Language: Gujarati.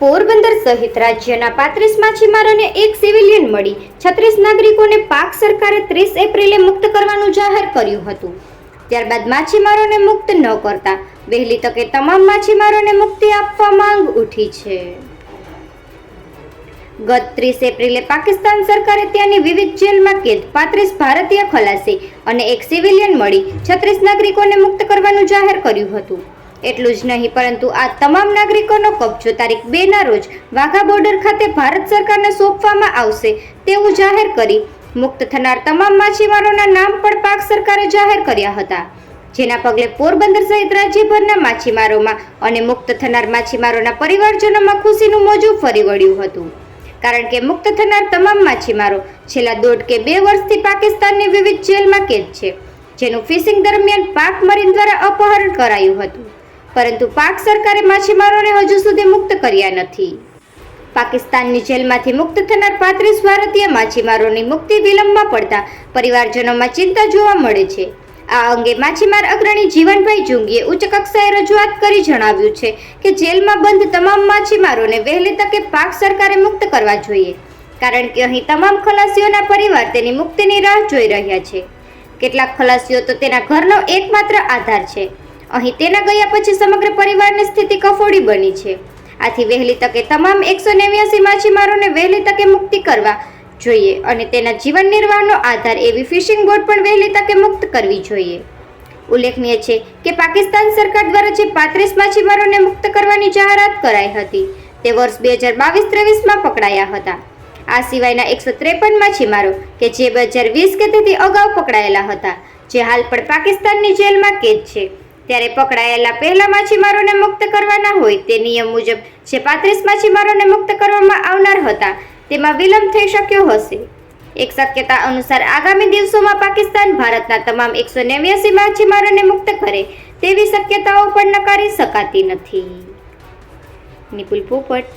પોરબંદર સહિત રાજ્યના પાંત્રીસ માછીમારોને એક સિવિલિયન મળી છત્રીસ નાગરિકોને પાક સરકારે ત્રીસ એપ્રિલે મુક્ત કરવાનું જાહેર કર્યું હતું. ત્યારબાદ માછીમારોને મુક્ત ન કરતા વહેલી તકે તમામ માછીમારોને મુક્તિ આપવા માંગ ઉઠી છે. ગત ત્રીસ એપ્રિલે પાકિસ્તાન સરકારે ત્યાંની વિવિધ જેલમાં કેદ પાંત્રીસ ભારતીય ખલાસી અને એક સિવિલિયન મળી છત્રીસ નાગરિકોને મુક્ત કરવાનું જાહેર કર્યું હતું. એટલું જ નહીં, પરંતુ આ તમામ નાગરિકોનો કબજો તારીખ બે ના રોજ વાઘા બોર્ડર ખાતે ભારત સરકારને સોંપવામાં આવશે તેવું જાહેર કરી મુક્ત થનાર તમામ માછીમારોના નામ પણ પાક સરકારે જાહેર કર્યા હતા. જેના પગલે પોરબંદર સહિત રાજ્યભરના માછીમારોમાં અને મુક્ત થનાર માછીમારોના પરિવારજનોમાં ખુશીનું મોજું ફરી વળ્યું હતું. કારણ કે મુક્ત થનાર તમામ માછીમારો છેલ્લા દોઢ કે બે વર્ષથી પાકિસ્તાનની વિવિધ જેલમાં કેદ છે, જેનું ફિશિંગ દરમિયાન પાક મરીન દ્વારા અપહરણ કરાયું હતું. પરંતુ પાક સરકારે માછીમારોને હજુ સુધી મુક્ત કર્યા નથી. પાકિસ્તાનની જેલમાંથી મુક્ત થનાર પાંત્રીસ ભારતીય માછીમારોની મુક્તિ વિલંબમાં પડતા પરિવારજનોમાં ચિંતા જોવા મળે છે. આ અંગે માછીમાર અગ્રણી જીવનભાઈ જુંગીએ ઉચ્ચ કક્ષાએ રજૂઆત કરી જણાવ્યું છે કે જેલમાં બંધ તમામ માછીમારોને વહેલી તકે પાક સરકારે મુક્ત કરવા જોઈએ, કારણ કે અહીં તમામ ખલાસીઓના પરિવાર તેની મુક્તિની રાહ જોઈ રહ્યા છે. કેટલાક ખલાસીઓ તો તેના ઘરનો એકમાત્ર આધાર છે. અહીં તેના ગયા પછી સમગ્ર પરિવારની સ્થિતિ કફોડી બની છે. આથી વહેલી તકે તમામ એકસો નેવ્યાસી માછીમારોને વહેલી તકે મુક્તિ કરવા જોઈએ અને તેના જીવન નિર્વાહનો આધાર એવી ફિશિંગ બોટ પણ વહેલી તકે મુક્ત કરવી જોઈએ. ઉલ્લેખનીય છે કે પાકિસ્તાન સરકાર દ્વારા જે પાંત્રીસ માછીમારોને મુક્ત કરવાની જાહેરાત કરાઈ હતી, તે વર્ષ બે હજાર બાવીસ ત્રેવીસમાં પકડાયા હતા. આ સિવાયના એકસો ત્રેપન માછીમારો કે જે બે હજાર વીસ કે તેથી અગાઉ પકડાયેલા હતા, જે હાલ પણ પાકિસ્તાનની જેલમાં કેદ છે. ત્યારે પકડાયેલા પહેલા માછીમારોને મુક્ત કરવાના હોય તે નિયમ મુજબ જે પાંત્રીસ માછીમારોને મુક્ત કરવામાં આવનાર હતા, તેમાં વિલંબ થઈ શક્યો હશે. એક શક્યતા અનુસાર આગામી દિવસોમાં પાકિસ્તાન ભારતના તમામ એકસો નેવ્યાસી માછીમારોને મુક્ત કરે તેવી શક્યતાઓ પણ નકારી શકાતી નથી. નિપુલ પોપટ